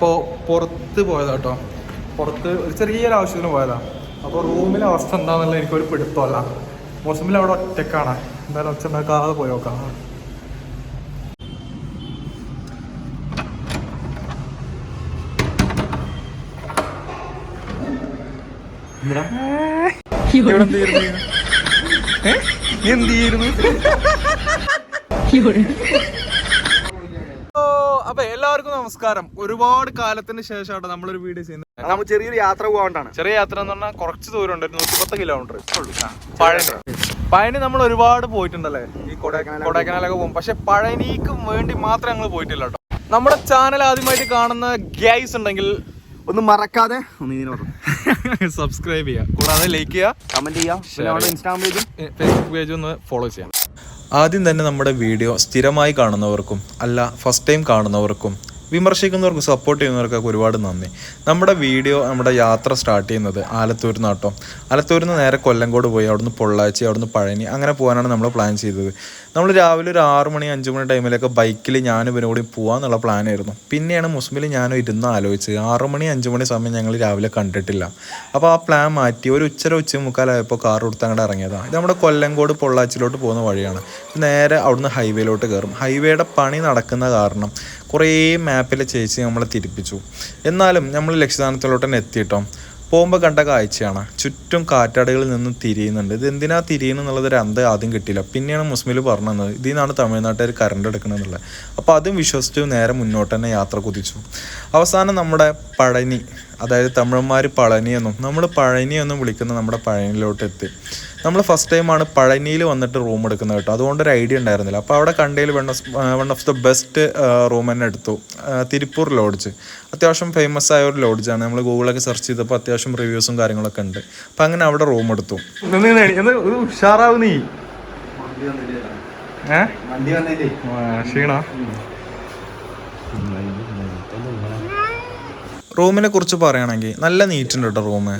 ഞാനിപ്പോൾ പുറത്ത് പോയതാ കേട്ടോ. പുറത്ത് ഒരു ചെറിയൊരു ആവശ്യത്തിന് പോയതാ. അപ്പോൾ റൂമിലെ അവസ്ഥ എന്താണെന്നുള്ള എനിക്കൊരു പിടുത്തമല്ല. മുസ്ലിമിൽ അവിടെ ഒറ്റക്കാണ്. എന്തായാലും ഒച്ച ഉണ്ടാക്കാതെ പോയി നോക്കാം? നീ എന്ത് ചെയ്യുന്നു അപ്പൊ എല്ലാവർക്കും നമസ്കാരം. ഒരുപാട് കാലത്തിന് ശേഷമാണ് നമ്മളൊരു വീഡിയോ ചെയ്യുന്നത്. നമ്മൾ ചെറിയൊരു യാത്ര പോകാണ്ടാണ് ചെറിയ യാത്ര എന്ന് പറഞ്ഞാൽ കുറച്ച് ദൂരം ഉണ്ട് നൂറ്റി നൂറ്റിപ്പത്ത് കിലോമീറ്റർ പഴനി. പഴനി. നമ്മൾ ഒരുപാട് പോയിട്ടുണ്ടല്ലേ? ഈ കൊടൈക്കനാൽ കൊടൈക്കനാലൊക്കെ പോകും. പക്ഷെ പഴനിക്ക് വേണ്ടി മാത്രം ഞങ്ങൾ പോയിട്ടില്ല കേട്ടോ. നമ്മുടെ ചാനൽ ആദ്യമായിട്ട് കാണുന്ന ഗൈസ് ഉണ്ടെങ്കിൽ ഒന്ന് മറക്കാതെ സബ്സ്ക്രൈബ് ചെയ്യുക. കൂടാതെ ലൈക്ക് ചെയ്യുക. കമന്റ് ചെയ്യുക. പിന്നെ നമ്മുടെ ഇൻസ്റ്റാഗ്രാം പേജും. ഫേസ്ബുക്ക് പേജും ഒന്ന് ഫോളോ ചെയ്യാം. ആദ്യം തന്നെ നമ്മുടെ വീഡിയോ സ്ഥിരമായി കാണുന്നവർക്കും അല്ല ഫസ്റ്റ് ടൈം കാണുന്നവർക്കും വിമർശിക്കുന്നവർക്കും സപ്പോർട്ട് ചെയ്യുന്നവർക്കൊക്കെ ഒരുപാട് നന്ദി. നമ്മുടെ വീഡിയോ നമ്മുടെ യാത്ര സ്റ്റാർട്ട് ചെയ്യുന്നത് ആലത്തൂർ നിന്നാട്ടോ. ആലത്തൂരിൽ നിന്ന് നേരെ കൊല്ലങ്കോട് പോയി അവിടുന്ന് പൊള്ളാച്ചി അവിടുന്ന് പഴനി അങ്ങനെ പോകാനാണ് നമ്മൾ പ്ലാൻ ചെയ്തത്. നമ്മൾ രാവിലെ ഒരു ആറ് മണി അഞ്ച് മണി ടൈമിലൊക്കെ ബൈക്കിൽ ഞാനും ഇവനും കൂടി പോകാമെന്നുള്ള പ്ലാനായിരുന്നു പിന്നെയാണ് മുസ്ലിമിൽ ഞാനും ഇരുന്ന് ആലോചിച്ചത്. ആറ് മണി അഞ്ച് മണി സമയം ഞങ്ങൾ രാവിലെ കണ്ടിട്ടില്ല. അപ്പോൾ ആ പ്ലാൻ മാറ്റി. ഒരു ഉച്ചര ഉച്ച മുക്കാലായപ്പോൾ കാർ കൊടുത്ത് അങ്ങോട്ട് ഇറങ്ങിയതാണ് ഇത് നമ്മുടെ കൊല്ലങ്കോട് പൊള്ളാച്ചിലോട്ട് പോകുന്ന വഴിയാണ്. നേരെ അവിടുന്ന് ഹൈവേയിലോട്ട് കയറും ഹൈവേയുടെ പണി നടക്കുന്ന കാരണം കുറേ മാപ്പിലെ ചേച്ചി നമ്മളെ തിരിപ്പിച്ചു. എന്നാലും നമ്മൾ ലക്ഷ്യസ്ഥാനത്തിലോട്ട് തന്നെ എത്തിയിട്ടോ? പോകുമ്പോൾ കണ്ട കാഴ്ചയാണ്. ചുറ്റും കാറ്റാടുകളിൽ നിന്നും തിരിയുന്നുണ്ട്. ഇത് എന്തിനാ തിരിയുന്നു എന്നുള്ളതൊരു അന്ത് ആദ്യം കിട്ടിയില്ല. പിന്നെയാണ് മുസ്മിൽ പറഞ്ഞത് ഇതിൽ നിന്നാണ് തമിഴ്നാട്ടുകാർ കറണ്ട് എടുക്കണമെന്നുള്ളത് അപ്പോൾ അതും വിശ്വസിച്ചു നേരെ മുന്നോട്ട് തന്നെ യാത്ര കുതിച്ചു. അവസാനം നമ്മുടെ പഴനി അതായത് തമിഴന്മാർ പളനി എന്നും നമ്മൾ പഴനി എന്നും വിളിക്കുന്ന നമ്മുടെ പഴനിയിലോട്ട് എത്തി നമ്മൾ ഫസ്റ്റ് ടൈമാണ് പഴനിയിൽ വന്നിട്ട് റൂം എടുക്കുന്നത് കേട്ടോ. അതുകൊണ്ട് ഒരു ഐഡിയ ഉണ്ടായിരുന്നില്ല. അപ്പോൾ അവിടെ കണ്ടതിൽ one of one of the best room തന്നെ എടുത്തു. തിരുപ്പൂർ ലോഡ്ജ് അത്യാവശ്യം ഫേമസ് ആയ ഒരു ലോഡ്ജാണ് നമ്മൾ ഗൂഗിളൊക്കെ സെർച്ച് ചെയ്തപ്പോൾ അത്യാവശ്യം റിവ്യൂസും കാര്യങ്ങളൊക്കെ ഉണ്ട്. അപ്പോൾ അങ്ങനെ അവിടെ റൂം എടുത്തു. ഉഷാറാവുന്നേ നീ. ഏ? വണ്ടി വന്നില്ലേ? ക്ഷീണ? റൂമിനെ കുറിച്ച് പറയുകയാണെങ്കിൽ നല്ല നീറ്റ് ഉണ്ട് കേട്ടോ റൂമ്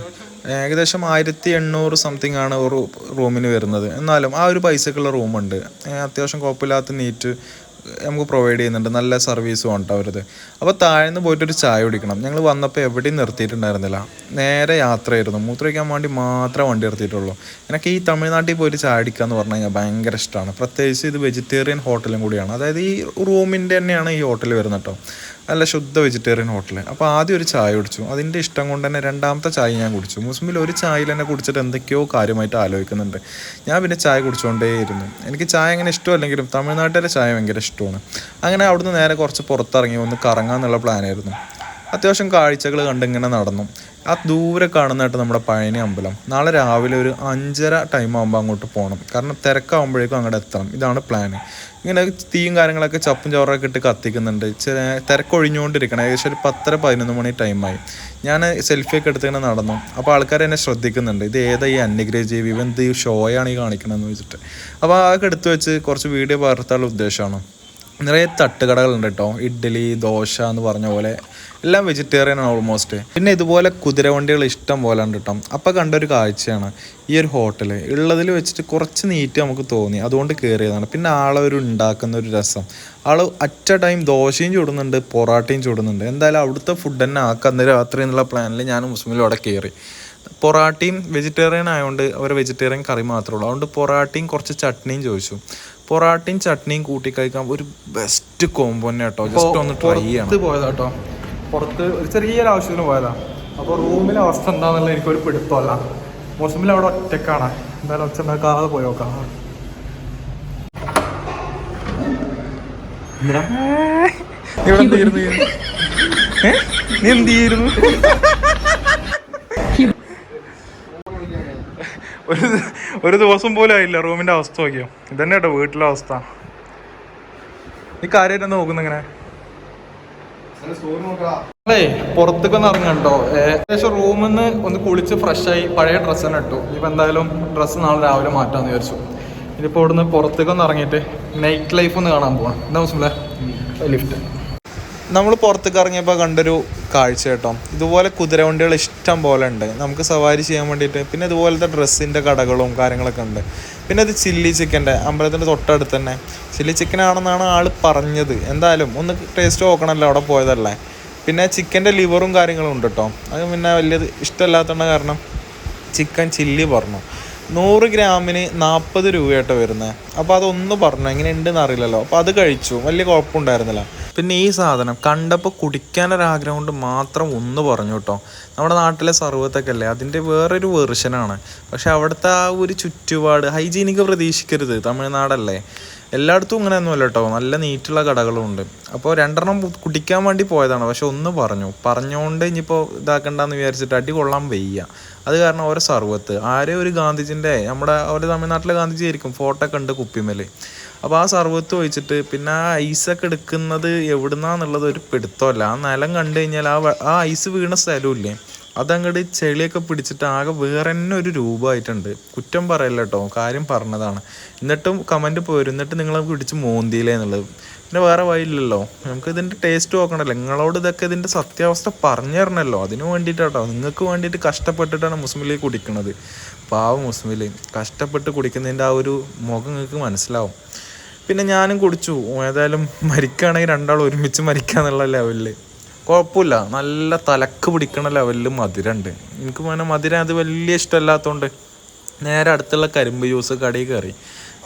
ഏകദേശം ആയിരത്തി എണ്ണൂറ് സംതിങ് ആണ് ഒരു റൂമിന് വരുന്നത്. എന്നാലും ആ ഒരു പൈസക്കുള്ള റൂമുണ്ട്. അത്യാവശ്യം കുഴപ്പമില്ലാത്ത നീറ്റ് നമുക്ക് പ്രൊവൈഡ് ചെയ്യുന്നുണ്ട്. നല്ല സർവീസും ഉണ്ട് അവരത്. അപ്പോൾ താഴ്ന്ന് പോയിട്ട് ഒരു ചായ കുടിക്കണം. ഞങ്ങൾ വന്നപ്പോൾ എവിടെയും നിർത്തിയിട്ടുണ്ടായിരുന്നില്ല. നേരെ യാത്രയായിരുന്നു. മൂത്രയ്ക്കാൻ വേണ്ടി മാത്രമേ വണ്ടി നിർത്തിയിട്ടുള്ളൂ. എനിക്ക് ഈ തമിഴ്നാട്ടിൽ പോയിട്ട് ചായ അടിക്കുക എന്ന് പറഞ്ഞു കഴിഞ്ഞാൽ ഭയങ്കര ഇഷ്ടമാണ് പ്രത്യേകിച്ച് ഇത് വെജിറ്റേറിയൻ ഹോട്ടലും കൂടിയാണ്. അതായത് ഈ റൂമിന്റെ തന്നെയാണ് ഈ ഹോട്ടൽ വരുന്നത് കേട്ടോ. നല്ല ശുദ്ധ വെജിറ്റേറിയൻ ഹോട്ടൽ അപ്പോൾ ആദ്യം ഒരു ചായ കുടിച്ചു. അതിന്റെ ഇഷ്ടം കൊണ്ട് തന്നെ രണ്ടാമത്തെ ചായ ഞാൻ കുടിച്ചു. മുസ്മിൽ ഒരു ചായയിൽ തന്നെ കുടിച്ചിട്ട് എന്തൊക്കെയോ കാര്യമായിട്ട് ആലോചിക്കുന്നുണ്ട്. ഞാൻ പിന്നെ ചായ കുടിച്ചുകൊണ്ടേയിരുന്നു എനിക്ക് ചായ അങ്ങനെ ഇഷ്ടമല്ലെങ്കിലും തമിഴ്നാട്ടിലെ ചായ ഭയങ്കര ഇഷ്ടമാണ്. അങ്ങനെ അവിടുന്ന് നേരെ കുറച്ച് പുറത്തിറങ്ങി ഒന്ന് കറങ്ങാമെന്നുള്ള പ്ലാനായിരുന്നു അത്യാവശ്യം കാഴ്ചകൾ കണ്ടിങ്ങനെ നടന്നു. ആ ദൂരെ കാണുന്നതായിട്ട് നമ്മുടെ പഴനി അമ്പലം. നാളെ രാവിലെ ഒരു അഞ്ചര ടൈം ആകുമ്പോൾ അങ്ങോട്ട് പോകണം കാരണം തിരക്കാകുമ്പോഴേക്കും അങ്ങോട്ട് എത്തണം. ഇതാണ് പ്ലാൻ ഇങ്ങനെ തീയും കാര്യങ്ങളൊക്കെ ചപ്പും ചോറൊക്കെ ഇട്ട് കത്തിക്കുന്നുണ്ട്. ചില തിരക്കൊഴിഞ്ഞുകൊണ്ടിരിക്കണം. ഏകദേശം ഒരു പത്തര പതിനൊന്ന് മണി ടൈമായി ഞാൻ സെൽഫിയൊക്കെ എടുത്ത് ഇങ്ങനെ നടന്നു. അപ്പോൾ ആൾക്കാർ എന്നെ ശ്രദ്ധിക്കുന്നുണ്ട്. ഇത് ഏതാ ഈ അന്യഗ്രഹ ജീവി? ഇവൻ എന്ത് ഷോയാണ് ഈ കാണിക്കണമെന്ന് വെച്ചിട്ട്. അപ്പോൾ അതൊക്കെ എടുത്തു വെച്ച് കുറച്ച് വീഡിയോ പകർത്താനുള്ള ഉദ്ദേശമാണ്. നിറയെ തട്ടുകടകളുണ്ട് കേട്ടോ. ഇഡ്ഡലി ദോശ എന്ന് പറഞ്ഞ പോലെ എല്ലാം വെജിറ്റേറിയൻ ആണ് ഓൾമോസ്റ്റ് പിന്നെ ഇതുപോലെ കുതിരവണ്ടികൾ ഇഷ്ടം പോലെ ഉണ്ട് കേട്ടോ. അപ്പോൾ കണ്ടൊരു കാഴ്ചയാണ് ഈ ഒരു ഹോട്ടൽ ഉള്ളതിൽ വെച്ചിട്ട് കുറച്ച് നീറ്റ് നമുക്ക് തോന്നി. അതുകൊണ്ട് കയറിയതാണ് പിന്നെ ആളെ ഒരു ഉണ്ടാക്കുന്ന ഒരു രസം. ആൾ അറ്റ ടൈം ദോശയും ചൂടുന്നുണ്ട് പൊറാട്ടയും ചൂടുന്നുണ്ട്. എന്തായാലും അവിടുത്തെ ഫുഡ് തന്നെ ആക്കാം. രാത്രി എന്നുള്ള പ്ലാനിൽ ഞാൻ മുസ്ലിമിലും അവിടെ കയറി പൊറാട്ടയും വെജിറ്റേറിയൻ ആയതുകൊണ്ട് അവർ വെജിറ്റേറിയൻ കറി മാത്രമേ ഉള്ളൂ. അതുകൊണ്ട് പൊറാട്ടയും കുറച്ച് ചട്നിയും ചോദിച്ചു. പൊറാട്ടയും ചട്നിയും കൂട്ടി കഴിക്കാൻ ഒരു ബെസ്റ്റ് കോംബോ തന്നെ കേട്ടോ. ജസ്റ്റ് ഒന്ന് ട്രൈ ചെയ്യണം. പോയതാ കേട്ടോ. പുറത്ത് ഒരു ചെറിയൊരു ആവശ്യത്തിന് പോയതാ. അപ്പോൾ റൂമിലെ അവസ്ഥ എന്താണെന്നുള്ള എനിക്കൊരു പിടുത്തമല്ല. മോസമിൽ അവിടെ ഒറ്റക്കാണ്. എന്തായാലും ഒച്ച ഉണ്ടാക്കാതെ പോയി നോക്കാം. നീ ഇവിടെ എന്ത് ചെയ്യുന്നു? നീ എന്ത് ചെയ്യുന്നു ഒരു ഒരു ദിവസം പോലും ആയില്ല. റൂമിന്റെ അവസ്ഥ നോക്കിയോ? ഇതന്നെ കേട്ടോ വീട്ടിലെ അവസ്ഥ. നീ കാര്യമായിട്ട് നോക്കുന്നു ഇങ്ങനെ? അല്ലേ പുറത്തേക്ക് ഒന്ന് ഇറങ്ങണ്ടോ ഏകദേശം റൂമിൽ നിന്ന് ഒന്ന് കുളിച്ച് ഫ്രഷായി ആയി പഴയ ഡ്രസ്സ് തന്നെ ഇട്ടു. ഇപ്പൊ എന്തായാലും ഡ്രസ്സ് നാളെ രാവിലെ മാറ്റാന്ന് വിചാരിച്ചു. ഇനിയിപ്പോ ഇവിടുന്ന് പുറത്തേക്ക് ഒന്ന് ഇറങ്ങിയിട്ട് നൈറ്റ് ലൈഫ് ഒന്ന് കാണാൻ പോകണം എന്താ മുസ്ലിം ലിഫ്റ്റ് നമ്മൾ പുറത്തേക്ക് ഇറങ്ങിയപ്പോൾ കണ്ടൊരു കാഴ്ച കേട്ടോ. ഇതുപോലെ കുതിരവണ്ടികൾ ഇഷ്ടം പോലെ ഉണ്ട്. നമുക്ക് സവാരി ചെയ്യാൻ വേണ്ടിയിട്ട് പിന്നെ ഇതുപോലത്തെ ഡ്രസ്സിന്റെ കടകളും കാര്യങ്ങളൊക്കെ ഉണ്ട്. പിന്നെ അത് ചില്ലി ചിക്കന്റെ അമ്പലത്തിന്റെ തൊട്ടടുത്ത് തന്നെ. ചില്ലി ചിക്കൻ ആണെന്നാണ് ആൾ പറഞ്ഞത്. എന്തായാലും ഒന്ന് ടേസ്റ്റ് നോക്കണമല്ലോ അവിടെ പോയതല്ലേ. പിന്നെ ചിക്കന്റെ ലിവറും കാര്യങ്ങളും ഉണ്ട് കേട്ടോ. അത് പിന്നെ വലിയത് ഇഷ്ടമല്ലാത്തതുകൊണ്ട് കാരണം ചിക്കൻ ചില്ലി പറഞ്ഞു. നൂറ് ഗ്രാമിന് നാൽപ്പത് രൂപയായിട്ട് വരുന്നത് അപ്പോൾ അതൊന്ന് പറഞ്ഞു എങ്ങനെ ഉണ്ടെന്ന് അറിയില്ലല്ലോ. അപ്പോൾ അത് കഴിച്ചു വലിയ കുഴപ്പമുണ്ടായിരുന്നില്ല. പിന്നെ ഈ സാധനം കണ്ടപ്പോൾ കുടിക്കാനൊരാഗ്രഹം കൊണ്ട് മാത്രം ഒന്ന് പറഞ്ഞു കേട്ടോ. നമ്മുടെ നാട്ടിലെ സർവത്തൊക്കെ അല്ലേ അതിന്റെ വേറൊരു വെർഷനാണ് പക്ഷെ അവിടുത്തെ ആ ഒരു ചുറ്റുപാട് ഹൈജീനിക് പ്രതീക്ഷിക്കരുത് തമിഴ്നാടല്ലേ. എല്ലായിടത്തും ഇങ്ങനെയൊന്നുമല്ല കേട്ടോ. നല്ല നീറ്റുള്ള കടകളും ഉണ്ട് അപ്പോൾ രണ്ടെണ്ണം കുടിക്കാൻ വേണ്ടി പോയതാണ്. പക്ഷെ ഒന്ന് പറഞ്ഞു. പറഞ്ഞുകൊണ്ട് ഇനിയിപ്പോൾ ഇതാക്കണ്ടെന്ന് വിചാരിച്ചിട്ട് അടി കൊള്ളാൻ വയ്യ. അത് കാരണം ഓരോ സർവത്ത്. ആരെ ഒരു ഗാന്ധിജിന്റെ നമ്മുടെ ഒരു തമിഴ്നാട്ടിലെ ഗാന്ധിജി ആയിരിക്കും. ഫോട്ടോ ഒക്കെ ഉണ്ട് കുപ്പിമേൽ അപ്പോൾ ആ സർവത്ത് ഒഴിച്ചിട്ട് പിന്നെ ആ ഐസൊക്കെ എടുക്കുന്നത് എവിടുന്നാന്നുള്ളത് ഒരു പിടുത്തമല്ല. ആ നിലം കണ്ടു കഴിഞ്ഞാൽ ആ ആ ഐസ് വീണ സ്ഥലമില്ലേ അതങ്ങോട്ട് ചെളിയൊക്കെ പിടിച്ചിട്ട് ആകെ വേറെ തന്നെ ഒരു രൂപമായിട്ടുണ്ട്. കുറ്റം പറയല്ല കേട്ടോ കാര്യം പറഞ്ഞതാണ്. എന്നിട്ടും കമന്റ് പോരും. എന്നിട്ട് നിങ്ങളെ പിടിച്ച് മോന്തിയില്ലേ എന്നുള്ളത്. പിന്നെ വേറെ വഴിയില്ലല്ലോ. നമുക്ക് ഇതിന്റെ ടേസ്റ്റ് നോക്കണമല്ലോ നിങ്ങളോട് ഇതൊക്കെ ഇതിന്റെ സത്യാവസ്ഥ പറഞ്ഞു തരണമല്ലോ അതിന് വേണ്ടിയിട്ടാട്ടോ. നിങ്ങൾക്ക് വേണ്ടിയിട്ട് കഷ്ടപ്പെട്ടിട്ടാണ് മുസ്ലിം ലീഗ് കുടിക്കുന്നത് പാവ മുസ്ലിം ലീഗ് കഷ്ടപ്പെട്ട് കുടിക്കുന്നതിന്റെ ആ ഒരു മുഖം നിങ്ങൾക്ക് മനസ്സിലാവും. പിന്നെ ഞാനും കുടിച്ചു. ഏതായാലും മരിക്കുകയാണെങ്കിൽ രണ്ടാളും ഒരുമിച്ച് മരിക്കുക എന്നുള്ള ലെവലിൽ കുഴപ്പമില്ല. നല്ല തലക്ക് പിടിക്കണ ലെവലിൽ മധുരമുണ്ട് എനിക്ക് പിന്നെ മധുരം അത് വലിയ ഇഷ്ടമല്ലാത്തതുകൊണ്ട് നേരെ അടുത്തുള്ള കരിമ്പ് ജ്യൂസ് കടയിൽ കയറി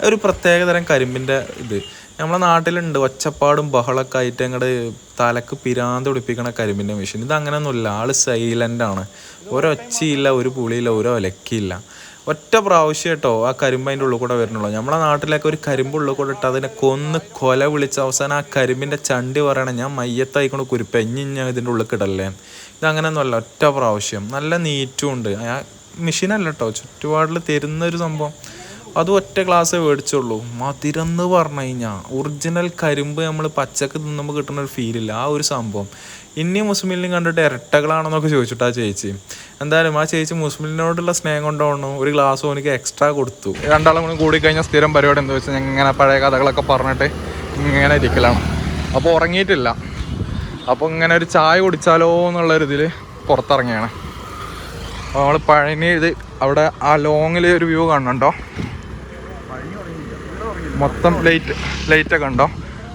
ഒരു പ്രത്യേക തരം കരിമ്പിന്റെ ഇത്. നമ്മളെ നാട്ടിലുണ്ട് ഒച്ചപ്പാടും ബഹളമൊക്കെ ആയിട്ട് അങ്ങോട്ട് തലക്ക് പിരാന്ത് പിടിപ്പിക്കണ കരിമ്പിന്റെ മെഷീൻ ഇത് അങ്ങനെയൊന്നുമില്ല. ആൾ സൈലന്റ് ആണ്. ഒരൊച്ചയില്ല ഒരു പുളിയില്ല ഒരു ഒലക്കിയില്ല. ഒറ്റ പ്രാവശ്യം കേട്ടോ ആ കരിമ്പ് അതിന്റെ ഉള്ളിൽ കൂടെ വരണുള്ളൂ നമ്മളെ നാട്ടിലൊക്കെ ഒരു കരിമ്പ് ഉള്ളിൽ കൂടെ ഇട്ട് അതിനെ കൊന്ന് കൊല വിളിച്ച അവസാനം ആ കരിമ്പിന്റെ ചണ്ടി പറയണേ ഞാൻ മയ്യത്തായിക്കൊണ്ട് കുരുപ്പ് എഞ്ഞി ഞാൻ ഇതിന്റെ ഉള്ളിൽ കിടല്ലേ. ഇതങ്ങനെയൊന്നുമല്ല ഒറ്റ പ്രാവശ്യം. നല്ല നീറ്റും ഉണ്ട്. ആ മെഷീനല്ല കേട്ടോ. ചുറ്റുപാടിൽ തരുന്നൊരു സംഭവം. അതും ഒറ്റ ഗ്ലാസ്സേ മേടിച്ചുള്ളൂ. മധുരം എന്ന് പറഞ്ഞു കഴിഞ്ഞാൽ ഒറിജിനൽ കരിമ്പ് നമ്മൾ പച്ചക്ക് തിന്നുമ്പോൾ കിട്ടുന്ന ഒരു ഫീലില്ല ആ ഒരു സംഭവം. ഇനി മുസ്ലിമിലും കണ്ടിട്ട് ഇരട്ടകളാണെന്നൊക്കെ ചോദിച്ചിട്ടാ ചേച്ചി. എന്തായാലും ആ ചേച്ചി മുസ്ലിമിനോടുള്ള സ്നേഹം കൊണ്ടാണ്. ഒരു ഗ്ലാസ് എനിക്ക് എക്സ്ട്രാ കൊടുത്തു. രണ്ടാളും കൂടി കൂടിക്കഴിഞ്ഞാൽ സ്ഥിരം പരിപാടി എന്താ വെച്ചാൽ ഇങ്ങനെ പഴയ കഥകളൊക്കെ പറഞ്ഞിട്ട് ഇങ്ങനെ ഇരിക്കലാണ്. അപ്പോൾ ഉറങ്ങിയിട്ടില്ല. അപ്പോൾ ഇങ്ങനെ ഒരു ചായ കുടിച്ചാലോ എന്നുള്ളൊരിതിൽ പുറത്തിറങ്ങിയാണ്. അപ്പോൾ നമ്മൾ പഴനി ഇത് അവിടെ ആ ലോങ്ങിൽ ഒരു വ്യൂ കാണുന്നുണ്ടോ? മൊത്തം ലൈറ്റ് ലൈറ്റൊക്കെ ഉണ്ടോ?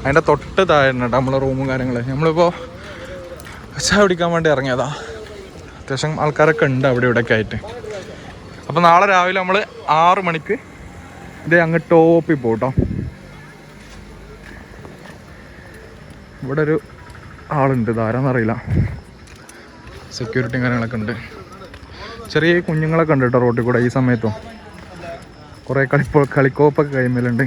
അതിന്റെ തൊട്ട് താഴെ ഉണ്ട് നമ്മളെ റൂമും കാര്യങ്ങൾ നമ്മളിപ്പോൾ ചായ കുടിക്കാൻ വേണ്ടി ഇറങ്ങിയതാ. അത്യാവശ്യം ആൾക്കാരൊക്കെ ഉണ്ട് അവിടെ ഇവിടെയൊക്കെ ആയിട്ട്. അപ്പോൾ നാളെ രാവിലെ നമ്മൾ ആറ് മണിക്ക് ഇത് അങ്ങ് ടോപ്പിൽ പോട്ടോ ഇവിടെ ഒരു ആളുണ്ട് ഇതാരാന്നറിയില്ല സെക്യൂരിറ്റിയും കാര്യങ്ങളൊക്കെ ഉണ്ട്. ചെറിയ കുഞ്ഞുങ്ങളൊക്കെ ഉണ്ട് കേട്ടോ റോട്ടിൽ കൂടെ ഈ സമയത്തും. കുറേ കളിപ്പോ കളിക്കോപ്പൊക്കെ കൈമേലുണ്ട്.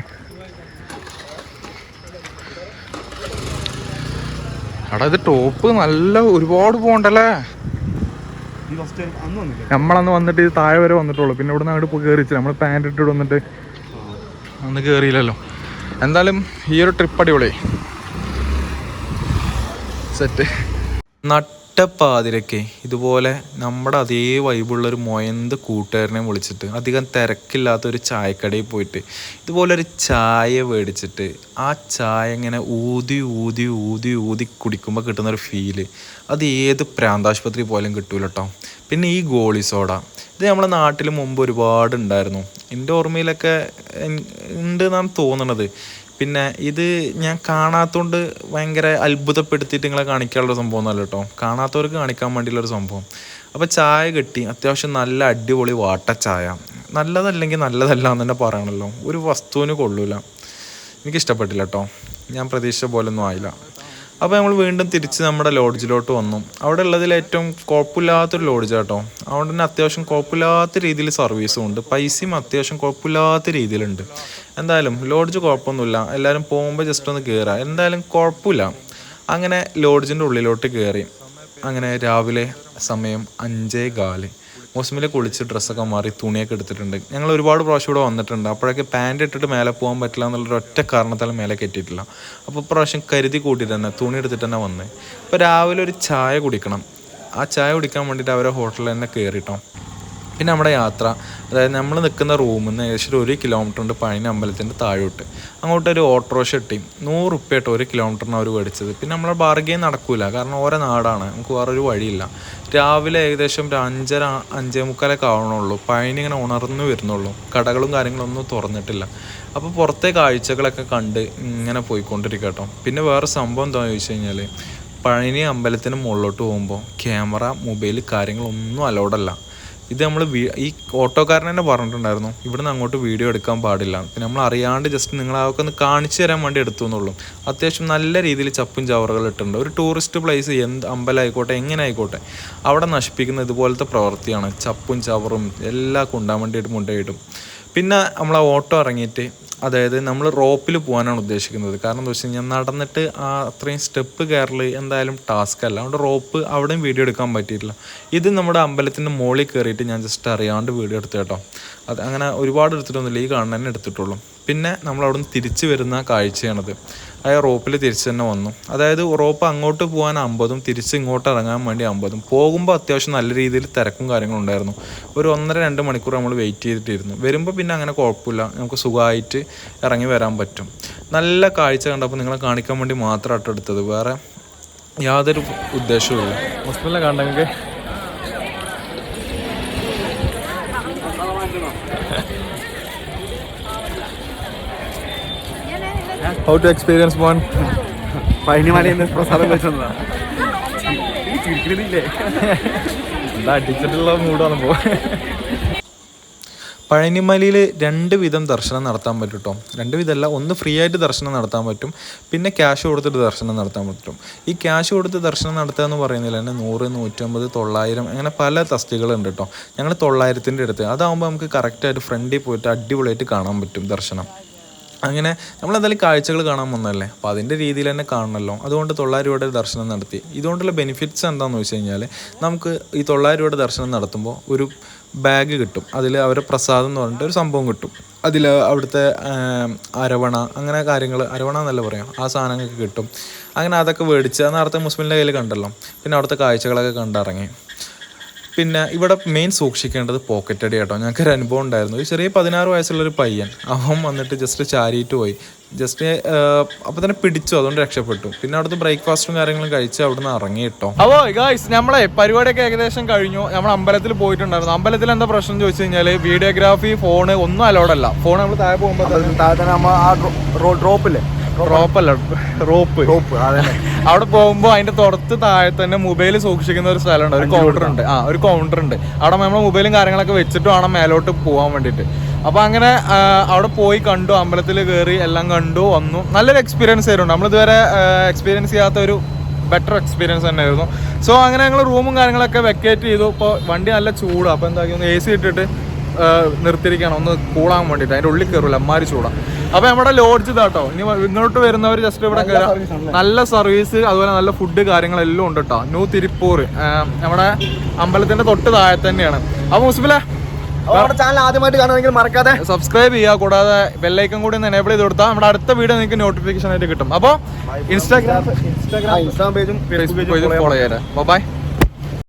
എടാ ഇത് ടോപ്പ് നല്ല ഒരുപാട് പോകണ്ടല്ലേ നമ്മളന്ന് വന്നിട്ട് ഇത് താഴെ വരെ വന്നിട്ടുള്ളൂ. പിന്നെ ഇവിടെ നിന്ന് അങ്ങോട്ട് പോയി കയറിച്ചില്ല നമ്മൾ പാന്റ് ഇട്ടിട്ട് വന്നിട്ട് അന്ന് കയറിയില്ലല്ലോ എന്തായാലും ഈ ഒരു ട്രിപ്പ് അടിപൊളി. സെറ്റ് നട്ടപ്പാതിരക്കെ ഇതുപോലെ നമ്മുടെ അതേ വൈബുള്ള ഒരു മൊയന്ത് കൂട്ടുകാരനെ വിളിച്ചിട്ട് അധികം തിരക്കില്ലാത്ത ഒരു ചായക്കടയിൽ പോയിട്ട് ഇതുപോലെ ഒരു ചായ മേടിച്ചിട്ട് ആ ചായ ഇങ്ങനെ ഊതി ഊതി ഊതി ഊതി കുടിക്കുമ്പോൾ കിട്ടുന്ന ഒരു ഫീൽ. അത് ഏത് പ്രാന്താശുപത്രി പോലും കിട്ടൂല കേട്ടോ പിന്നെ ഈ ഗോളി സോഡ ഇത് നമ്മുടെ നാട്ടിൽ മുമ്പ് ഒരുപാട് ഉണ്ടായിരുന്നു എന്റെ ഓർമ്മയിലൊക്കെ ഉണ്ട് എന്നാണ് തോന്നണത്. പിന്നെ ഇത് ഞാൻ കാണാത്തോണ്ട് ഭയങ്കര അത്ഭുതപ്പെടുത്തിയിട്ട് നിങ്ങളെ കാണിക്കാനുള്ള സംഭവം ഒന്നല്ല കേട്ടോ. കാണാത്തവർക്ക് കാണിക്കാൻ വേണ്ടിയുള്ളൊരു സംഭവം. അപ്പോൾ ചായ കിട്ടി. അത്യാവശ്യം നല്ല അടിപൊളി വാട്ട ചായ. നല്ലതല്ലെങ്കിൽ നല്ലതല്ല എന്ന് തന്നെ പറയണല്ലോ. ഒരു വസ്തുവിന് കൊള്ളൂല. എനിക്കിഷ്ടപ്പെട്ടില്ല കേട്ടോ. ഞാൻ പ്രതീക്ഷിച്ച പോലൊന്നും ആയില്ല. അപ്പോൾ നമ്മൾ വീണ്ടും തിരിച്ച് നമ്മുടെ ലോഡ്ജിലോട്ട് വന്നു. അവിടെ ഉള്ളതിൽ ഏറ്റവും കുഴപ്പമില്ലാത്തൊരു ലോഡ്ജ് കേട്ടോ അതുകൊണ്ട് തന്നെ അത്യാവശ്യം കുഴപ്പമില്ലാത്ത രീതിയിൽ സർവീസും ഉണ്ട്. പൈസയും അത്യാവശ്യം കുഴപ്പമില്ലാത്ത രീതിയിലുണ്ട്. എന്തായാലും ലോഡ്ജ് കുഴപ്പമൊന്നുമില്ല. എല്ലാവരും പോകുമ്പോൾ ജസ്റ്റ് ഒന്ന് കയറുക എന്തായാലും കുഴപ്പമില്ല. അങ്ങനെ ലോഡ്ജിന്റെ ഉള്ളിലോട്ട് കയറി അങ്ങനെ രാവിലെ സമയം അഞ്ചേ കാൽ. മോസ്മിലെ കുളിച്ച് ഡ്രസ്സൊക്കെ മാറി തുണിയൊക്കെ എടുത്തിട്ടുണ്ട്. ഞങ്ങൾ ഒരുപാട് പ്രാവശ്യം ഇവിടെ വന്നിട്ടുണ്ട്. അപ്പോഴൊക്കെ പാന്റ് ഇട്ടിട്ട് മേലെ പോകാൻ പറ്റില്ല എന്നുള്ളൊരു ഒറ്റ കാരണത്താൽ മേലെ കെട്ടിയിട്ടില്ല അപ്പോൾ പ്രാവശ്യം കരുതി കൂട്ടിയിട്ട് തന്നെ തുണി എടുത്തിട്ട് തന്നെ വന്ന്. അപ്പോൾ രാവിലെ ഒരു ചായ കുടിക്കണം. ആ ചായ കുടിക്കാൻ വേണ്ടിയിട്ട് അവരെ ഹോട്ടലിൽ തന്നെ കയറിട്ടോ. പിന്നെ നമ്മുടെ യാത്ര. അതായത് നമ്മൾ നിൽക്കുന്ന റൂമിൽ നിന്ന് ഏകദേശം ഒരു കിലോമീറ്റർ ഉണ്ട് പഴനി അമ്പലത്തിന്റെ താഴോട്ട്. അങ്ങോട്ട് ഒരു ഓട്ടോറിക്ഷ ഇട്ടി. നൂറ് ഉപ്പയായിട്ട് ഒരു കിലോമീറ്ററിന് അവർ മേടിച്ചത് പിന്നെ നമ്മളെ ബാർഗെയിൻ നടക്കൂല. കാരണം ഓരോ നാടാണ്. നമുക്ക് വേറൊരു വഴിയില്ല. രാവിലെ ഏകദേശം ഒരു അഞ്ചര അഞ്ചേ മുക്കാലൊക്കെ ആവണുള്ളൂ. പഴനി ഇങ്ങനെ ഉണർന്നു വരുന്നുള്ളൂ. കടകളും കാര്യങ്ങളൊന്നും തുറന്നിട്ടില്ല. അപ്പോൾ പുറത്തെ കാഴ്ചകളൊക്കെ കണ്ട് ഇങ്ങനെ പോയിക്കൊണ്ടിരിക്കട്ടോ. കേട്ടോ പിന്നെ വേറെ സംഭവം എന്താണെന്ന് ചോദിച്ചു കഴിഞ്ഞാൽ പഴനി അമ്പലത്തിന് മുകളിലോട്ട് പോകുമ്പോൾ ക്യാമറ മൊബൈൽ കാര്യങ്ങളൊന്നും അലൗഡല്ല ഇത് നമ്മൾ ഈ ഓട്ടോക്കാരൻ തന്നെ പറഞ്ഞിട്ടുണ്ടായിരുന്നു. ഇവിടുന്ന് അങ്ങോട്ട് വീഡിയോ എടുക്കാൻ പാടില്ല. പിന്നെ നമ്മൾ അറിയാണ്ട് ജസ്റ്റ് നിങ്ങൾ ഒന്ന് കാണിച്ചു തരാൻ വേണ്ടി എടുത്തു എന്നുള്ളൂ. അത്യാവശ്യം നല്ല രീതിയിൽ ചപ്പും ചവറുകൾ ഇട്ടുണ്ട് ഒരു ടൂറിസ്റ്റ് പ്ലേസ് എന്ത് അമ്പലമായിക്കോട്ടെ എങ്ങനെ ആയിക്കോട്ടെ അവിടെ നശിപ്പിക്കുന്ന ഇതുപോലത്തെ പ്രവൃത്തിയാണ് ചപ്പും ചവറും എല്ലാം കൊണ്ടാൻ വേണ്ടിയിട്ട് മുണ്ടയിടും. പിന്നെ നമ്മൾ ആ ഓട്ടോ ഇറങ്ങിയിട്ട് അതായത് നമ്മൾ റോപ്പിൽ പോകാനാണ് ഉദ്ദേശിക്കുന്നത്. കാരണം എന്താ വെച്ച് കഴിഞ്ഞാൽ നടന്നിട്ട് ആ അത്രയും സ്റ്റെപ്പ് കയറൽ എന്തായാലും ടാസ്ക് അല്ല. അതുകൊണ്ട് റോപ്പ് അവിടെയും വീഡിയോ എടുക്കാൻ പറ്റിയിട്ടില്ല. ഇത് നമ്മുടെ അമ്പലത്തിന്റെ മുകളിൽ കയറിയിട്ട് ഞാൻ ജസ്റ്റ് അറിയാണ്ട് വീഡിയോ എടുത്തു കേട്ടോ. അത് അങ്ങനെ ഒരുപാട് എടുത്തിട്ടൊന്നുമില്ല. ഈ കാണാൻ തന്നെ എടുത്തിട്ടുള്ളൂ. പിന്നെ നമ്മൾ അവിടുന്ന് തിരിച്ചു വരുന്ന കാഴ്ചയാണത്. ആ റോപ്പിൽ തിരിച്ച് തന്നെ വന്നു. അതായത് റോപ്പ് അങ്ങോട്ട് പോകാൻ അമ്പതും തിരിച്ച് ഇങ്ങോട്ട് ഇറങ്ങാൻ വേണ്ടി അമ്പതും. പോകുമ്പോൾ അത്യാവശ്യം നല്ല രീതിയിൽ തിരക്കും കാര്യങ്ങളും ഉണ്ടായിരുന്നു. ഒരു ഒന്നര രണ്ട് മണിക്കൂർ നമ്മൾ വെയിറ്റ് ചെയ്തിട്ടിരുന്നു. വരുമ്പോൾ പിന്നെ അങ്ങനെ കുഴപ്പമില്ല. നമുക്ക് സുഖമായിട്ട് ഇറങ്ങി വരാൻ പറ്റും. നല്ല കാഴ്ച കണ്ടപ്പോൾ നിങ്ങളെ കാണിക്കാൻ വേണ്ടി മാത്രമായിട്ട് എടുത്തത് വേറെ യാതൊരു ഉദ്ദേശവും ഇല്ല മുസ്ലിമിനെ കണ്ടെങ്കിൽ ഹൗ ടു എക്സ്പീരിയൻസ് മോൻ പഴനിമലയിൽ പ്രസാദം വെച്ചതാ. ചിരിക്കണില്ലേ എന്താ അടിച്ചിട്ടുള്ള വന്നപ്പോ പഴനിമലയിൽ രണ്ട് വിധം ദർശനം നടത്താൻ പറ്റും കേട്ടോ രണ്ട് വിധമല്ല ഒന്ന് ഫ്രീ ആയിട്ട് ദർശനം നടത്താൻ പറ്റും പിന്നെ ക്യാഷ് കൊടുത്തിട്ട് ദർശനം നടത്താൻ പറ്റും. ഈ ക്യാഷ് കൊടുത്ത് ദർശനം നടത്തുക എന്ന് പറയുന്നില്ല തന്നെ നൂറ് നൂറ്റമ്പത് തൊള്ളായിരം അങ്ങനെ പല തസ്തികളുണ്ട് കേട്ടോ ഞങ്ങൾ തൊള്ളായിരത്തിന്റെ അടുത്ത്. അതാകുമ്പോൾ നമുക്ക് കറക്റ്റായിട്ട് ഫ്രണ്ടിൽ പോയിട്ട് അടിപൊളിയായിട്ട് കാണാൻ പറ്റും ദർശനം. അങ്ങനെ നമ്മൾ എന്തായാലും കാഴ്ചകൾ കാണാൻ വന്നതല്ലേ? അപ്പോൾ അതിന്റെ രീതിയിൽ തന്നെ കാണണമല്ലോ അതുകൊണ്ട് തൊള്ളായിരം രൂപയുടെ ദർശനം നടത്തി. ഇതുകൊണ്ടുള്ള ബെനിഫിറ്റ്സ് എന്താണെന്ന് വെച്ച് കഴിഞ്ഞാൽ നമുക്ക് ഈ തൊള്ളായിരം രൂപയുടെ ദർശനം നടത്തുമ്പോൾ ഒരു ബാഗ് കിട്ടും. അതിൽ അവരുടെ പ്രസാദം എന്ന് പറഞ്ഞിട്ട് ഒരു സംഭവം കിട്ടും. അതിൽ അവിടുത്തെ അരവണ അങ്ങനെ കാര്യങ്ങൾ അരവണ എന്നല്ല പറയാം? ആ സാധനങ്ങൾക്ക് കിട്ടും. അങ്ങനെ അതൊക്കെ മേടിച്ച് അത് നേരത്തെ മുസ്ലിമിന്റെ കയ്യിൽ കണ്ടല്ലോ. പിന്നെ അവിടുത്തെ കാഴ്ചകളൊക്കെ കണ്ടിറങ്ങി പിന്നെ ഇവിടെ മെയിൻ സൂക്ഷിക്കേണ്ടത് പോക്കറ്റ് അടി കേട്ടോ ഞങ്ങൾക്ക് ഒരു അനുഭവം ഉണ്ടായിരുന്നു ഒരു ചെറിയ പതിനാറ് വയസ്സുള്ളൊരു പയ്യൻ അവൻ വന്നിട്ട് ജസ്റ്റ് ചാരിയിട്ട് പോയി ജസ്റ്റ് അപ്പൊ തന്നെ പിടിച്ചു അതുകൊണ്ട് രക്ഷപ്പെട്ടു പിന്നെ അവിടുത്തെ ബ്രേക്ക്ഫാസ്റ്റും കാര്യങ്ങളും കഴിച്ച് അവിടുന്ന് ഇറങ്ങി കേട്ടോ അപ്പോ ഗായ്സ് നമ്മളെ പരിപാടിയൊക്കെ ഏകദേശം കഴിഞ്ഞു നമ്മൾ അമ്പലത്തിൽ പോയിട്ടുണ്ടായിരുന്നു അമ്പലത്തിൽ എന്താ പ്രശ്നം എന്ന് ചോദിച്ചു കഴിഞ്ഞാൽ വീഡിയോഗ്രാഫി ഫോണ് ഒന്നും അലോഡല്ല അല്ല ഫോൺ നമ്മൾ താഴെ പോകുമ്പോൾ താഴെ നമ്മ ആ ഡ്രോപ്പില്ലേ റോപ്പല്ല റോപ്പ്. റോപ്പ് അവിടെ പോകുമ്പോൾ അതിന്റെ തുടത്ത് താഴെ തന്നെ മൊബൈൽ സൂക്ഷിക്കുന്ന ഒരു സ്ഥലമുണ്ട്. ഒരു കൗണ്ടർ ഉണ്ട്. ആ ഒരു കൗണ്ടർ ഉണ്ട്. അവിടെ നമ്മൾ മൊബൈലും കാര്യങ്ങളൊക്കെ വെച്ചിട്ട് വേണം മേലോട്ട് പോകാൻ വേണ്ടിട്ട് അപ്പൊ അങ്ങനെ അവിടെ പോയി കണ്ടു. അമ്പലത്തിൽ കയറി എല്ലാം കണ്ടു വന്നു. നല്ലൊരു എക്സ്പീരിയൻസ് ആയിരുന്നു. നമ്മൾ ഇതുവരെ എക്സ്പീരിയൻസ് ചെയ്യാത്ത ഒരു ബെറ്റർ എക്സ്പീരിയൻസ് തന്നെയായിരുന്നു. സോ അങ്ങനെ ഞങ്ങൾ റൂമും കാര്യങ്ങളൊക്കെ വെക്കേറ്റ് ചെയ്തു. ഇപ്പോൾ വണ്ടി നല്ല ചൂടാണ് അപ്പോൾ ഒന്ന് എ സി ഇട്ടിട്ട് ആ, നിർത്തിയിരിക്കണം ഒന്ന് കൂളാൻ വേണ്ടിയിട്ട്. അതിന്റെ ഉള്ളിൽ കയറില്ല അമ്മാരി ചൂടാണ് അപ്പോൾ നമ്മുടെ ലോഡ്ജ് ഇതാട്ടോ ഇനി ഇങ്ങോട്ട് വരുന്നവർ ജസ്റ്റ് ഇവിടെ കയറാം നല്ല സർവീസ് അതുപോലെ നല്ല ഫുഡ് കാര്യങ്ങളെല്ലാം ഉണ്ട് കേട്ടോ ന്യൂ തിരുപ്പൂർ നമ്മുടെ അമ്പലത്തിന്റെ തൊട്ട് താഴെ തന്നെയാണ്. അപ്പോൾ മുസ്ബിലെ നമ്മുടെ ചാനൽ ആദ്യമായിട്ട് കാണുമെങ്കിൽ മറക്കാതെ സബ്സ്ക്രൈബ് ചെയ്യുക. കൂടാതെ ബെല്ലൈക്കൺ കൂടി ഒന്ന് എനേബിൾ ചെയ്ത് കൊടുത്താൽ നമ്മുടെ അടുത്ത വീഡിയോ നിങ്ങൾക്ക് നോട്ടിഫിക്കേഷൻ ആയിട്ട് കിട്ടും. അപ്പോൾ ഇൻസ്റ്റാഗ്രാം ഇൻസ്റ്റാഗ്രാം പേജും ഫേസ്ബുക്ക് പേജും ഫോളോ ചെയ്യാം. ബൈ